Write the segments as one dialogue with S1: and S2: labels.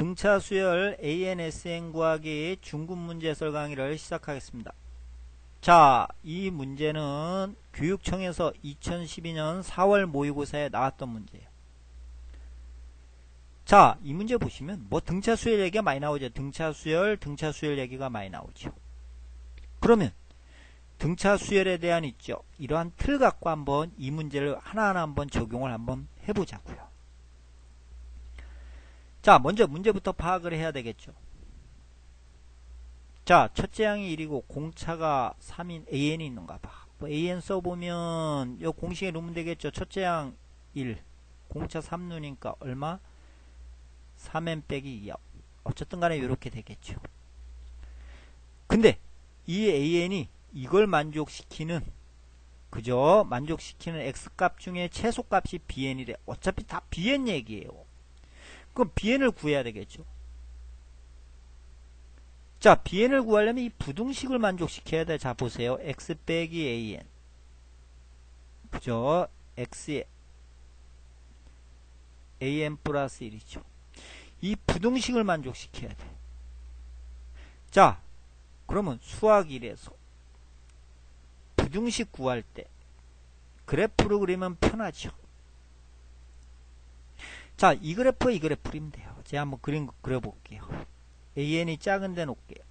S1: 등차 수열 ANSN 구하기 중급 문제 해설 강의를 시작하겠습니다. 자, 이 문제는 교육청에서 2012년 4월 모의고사에 나왔던 문제예요. 자, 이 문제 보시면 뭐 등차 수열 얘기가 많이 나오죠. 등차 수열, 등차 수열 얘기가 많이 나오죠. 그러면 등차 수열에 대한 있죠. 이러한 틀 갖고 한번 이 문제를 하나하나 한번 적용을 한번 해보자고요. 자, 먼저 문제부터 파악을 해야 되겠죠. 자, 첫째 항이 1이고 공차가 3인 AN이 있는가 봐. 뭐 AN 써보면 요 공식에 놓으면 되겠죠. 첫째 항 1, 공차 3누니까 얼마? 3n 빼기 2요. 어쨌든 간에 이렇게 되겠죠. 근데 이 AN이 이걸 만족시키는 그죠? 만족시키는 x값 중에 최소값이 bn이래. 어차피 다 bn 얘기예요. 그럼 bn을 구해야 되겠죠. 자, bn을 구하려면 이 부등식을 만족시켜야 돼. 자, 보세요. x 빼기 an. 그죠? x에 an 플러스 1이죠. 이 부등식을 만족시켜야 돼. 자, 그러면 수학 1에서 부등식 구할 때 그래프를 그리면 편하죠. 자, 이 그래프, 이 그래프 그리면 돼요. 제가 한번 그림 그려볼게요. AN이 작은 데 놓을게요.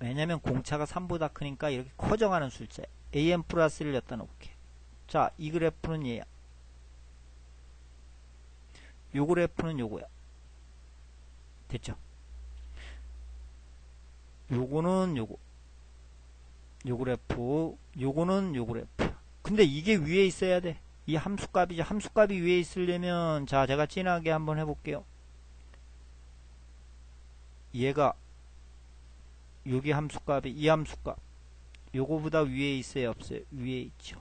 S1: 왜냐면 공차가 3보다 크니까 이렇게 커져가는 숫자 AN 플러스를 갖다 놓을게. 자, 이 그래프는 얘야. 요 그래프는 요거야. 됐죠? 요거는 요거. 요 그래프, 요거는 요 그래프. 근데 이게 위에 있어야 돼. 이 함수값이죠. 함수값이 위에 있으려면 자 제가 진하게 한번 해볼게요. 얘가 여기 함수값이 이 함수값 요거보다 위에 있어요 없어요? 위에 있죠.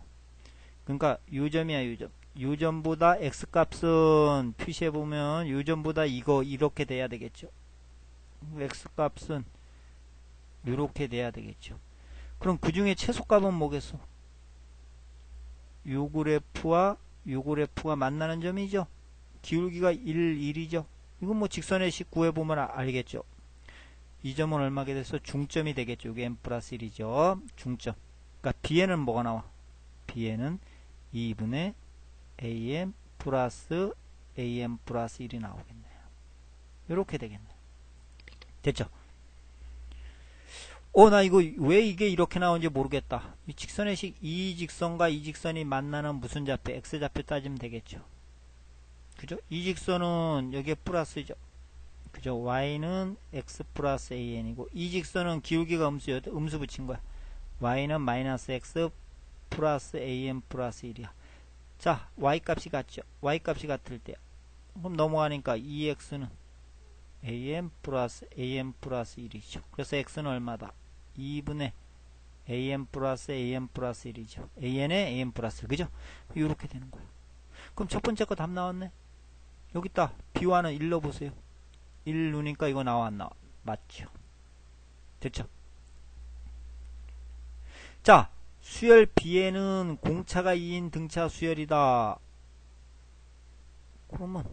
S1: 그러니까 요점이야 요점. 요점보다 x값은 표시해보면 요점보다 이거 이렇게 돼야 되겠죠. x값은 이렇게 돼야 되겠죠. 그럼 그 중에 최소값은 뭐겠어? 요 그래프와 요 그래프가 만나는 점이죠. 기울기가 1, 1이죠. 이건 뭐 직선의 식 구해보면 알겠죠. 이 점은 얼마게 돼서 중점이 되겠죠. 이게 n 플러스 1이죠. 중점. 그러니까 bn은 뭐가 나와? bn은 2분의 am 플러스 am 플러스 1이 나오겠네요. 이렇게 되겠네요. 됐죠? 어, 나 이거 왜 이게 이렇게 나오는지 모르겠다. 이 직선의 식, 이 직선과 이 직선이 만나는 무슨 좌표, x좌표 따지면 되겠죠. 그죠? 이 직선은 여기에 플러스죠. 그죠? y는 x 플러스 an이고, 이 직선은 기울기가 음수요. 음수 붙인 거야. y는 마이너스 x 플러스 am 플러스 1이야. 자, y 값이 같죠? y 값이 같을 때. 그럼 넘어가니까 2x는 am 플러스 am 플러스 1이죠. 그래서 x는 얼마다? 2분의 an 플러스 an 플러스 1이죠. an에 an 플러스 1. 그죠? 이렇게 되는 거예요. 그럼 첫 번째 거 답 나왔네. 여기 있다. b1은 1 넣어보세요. 1 누니까 이거 나와 안 나와? 맞죠. 됐죠? 자, 수열 B에는 공차가 2인 등차 수열이다. 그러면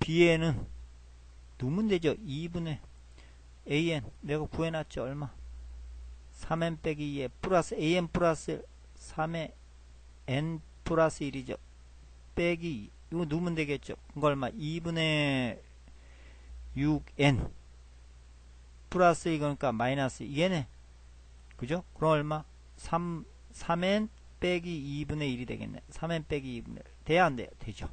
S1: B에는 누면 되죠. 2분의 AN 내가 구해놨죠. 얼마? 3n 빼기 2에 플러스 an 플러스 3에 n 플러스 1이죠. 빼기 2. 이거 누면 되겠죠. 그거 얼마? 2분의 6n 플러스 이거니까 마이너스 2네 그죠? 그럼 얼마? 3, 3n 빼기 2분의 1이 되겠네. 3n 빼기 2분의 1. 돼야 안 돼요? 되죠.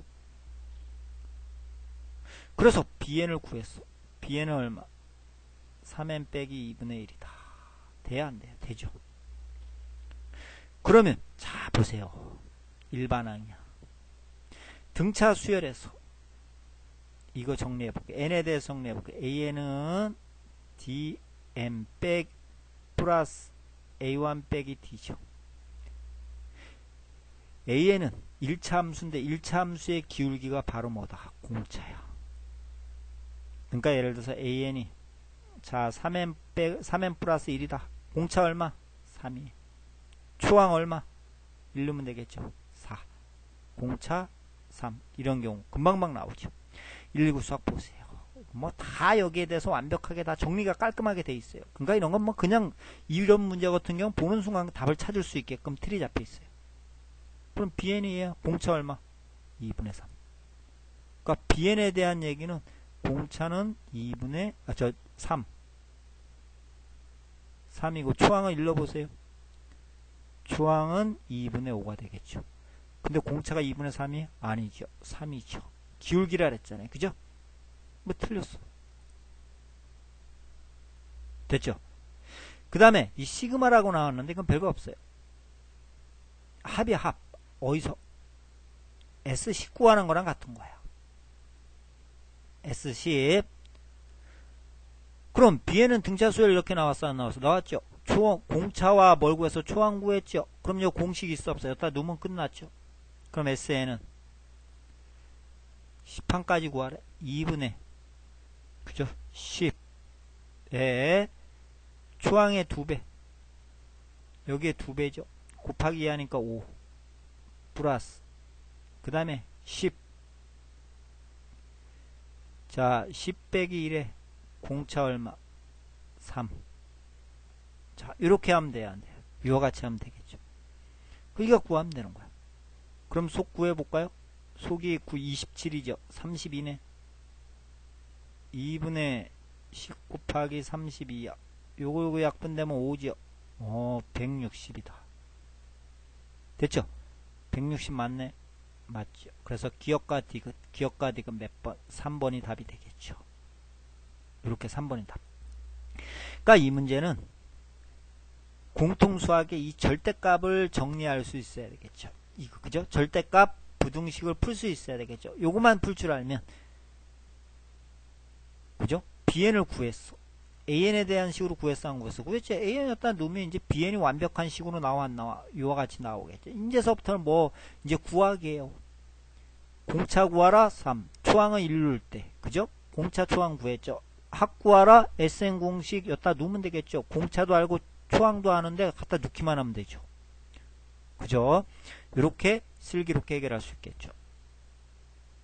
S1: 그래서 bn을 구했어. bn은 얼마? 3n 빼기 2분의 1이다. 돼야 안 돼요? 되죠. 그러면 자 보세요. 일반항이야. 등차 수열에서 이거 정리해 볼게요. n에 대해서 정리해 볼게요. an은 dm 백 플러스 a1 빼기 d죠. an은 1차 함수인데 1차 함수의 기울기가 바로 뭐다? 공차야. 그러니까 예를 들어서 an이 자 3n, 빼, 3n 플러스 1이다. 공차 얼마? 3이. 초항 얼마? 1 넣으면 되겠죠. 4. 공차 3. 이런 경우 금방방 나오죠. 119 수학 보세요. 뭐 다 여기에 대해서 완벽하게 다 정리가 깔끔하게 돼 있어요. 그러니까 이런 건 뭐 그냥 이런 문제 같은 경우 보는 순간 답을 찾을 수 있게끔 틀이 잡혀 있어요. 그럼 BN이에요. 공차 얼마? 2분의 3. 그러니까 BN에 대한 얘기는 공차는 2분의 아, 저 3. 3이고 초항을 일러보세요. 초항은 2분의 5가 되겠죠. 근데 공차가 2분의 3이 아니죠. 3이죠. 기울기라 그랬잖아요. 그죠? 뭐 틀렸어. 됐죠? 그 다음에 이 시그마라고 나왔는데 이건 별거 없어요. 합이 합. 어디서? S19 하는 거랑 같은 거야. S10. 그럼 B에는 등차수열 이렇게 나왔어 안 나왔어? 나왔죠. 초 공차와 뭘 구해서 초항 구했죠. 그럼 요 공식 있어 없어요? 여기다 놓으면 끝났죠. 그럼 SN은 10판까지 구하래. 2분의 그죠? 10에 초항의 2배 여기에 2배죠. 곱하기 2 하니까 5 플러스 그 다음에 10 자, 10 빼기 1에 공차 얼마? 3. 자, 이렇게 하면 돼요, 안 돼요? 이와 같이 하면 되겠죠. 그니까 구하면 되는 거야. 그럼 속 구해볼까요? 속이 9, 27이죠. 32네. 2분의 10 곱하기 32야. 요거 요거 약분되면 5죠. 어, 160이다. 됐죠? 160 맞네. 맞죠. 그래서 기억과 디귿, 기억과 디귿 몇 번? 3번이 답이 되겠죠. 이렇게 3번이 답. 그러니까 이 문제는 공통수학의 이 절대값을 정리할 수 있어야 되겠죠. 이거 그죠? 절대값 부등식을 풀 수 있어야 되겠죠. 요것만 풀 줄 알면 그죠? bn을 구했어. an에 대한 식으로 구했어 안 구했어? 구했지. an이었다 놓으면 이제 bn이 완벽한 식으로 나와 안 나와? 이와 같이 나오겠죠. 이제서부터는 뭐 이제 구하기예요. 공차 구하라 3. 초항은 1룰 때. 그죠? 공차 초항 구했죠. 합 구하라 SN 공식 여기다 놓으면 되겠죠. 공차도 알고 초항도 아는데 갖다 놓기만 하면 되죠. 그죠? 이렇게 슬기롭게 해결할 수 있겠죠.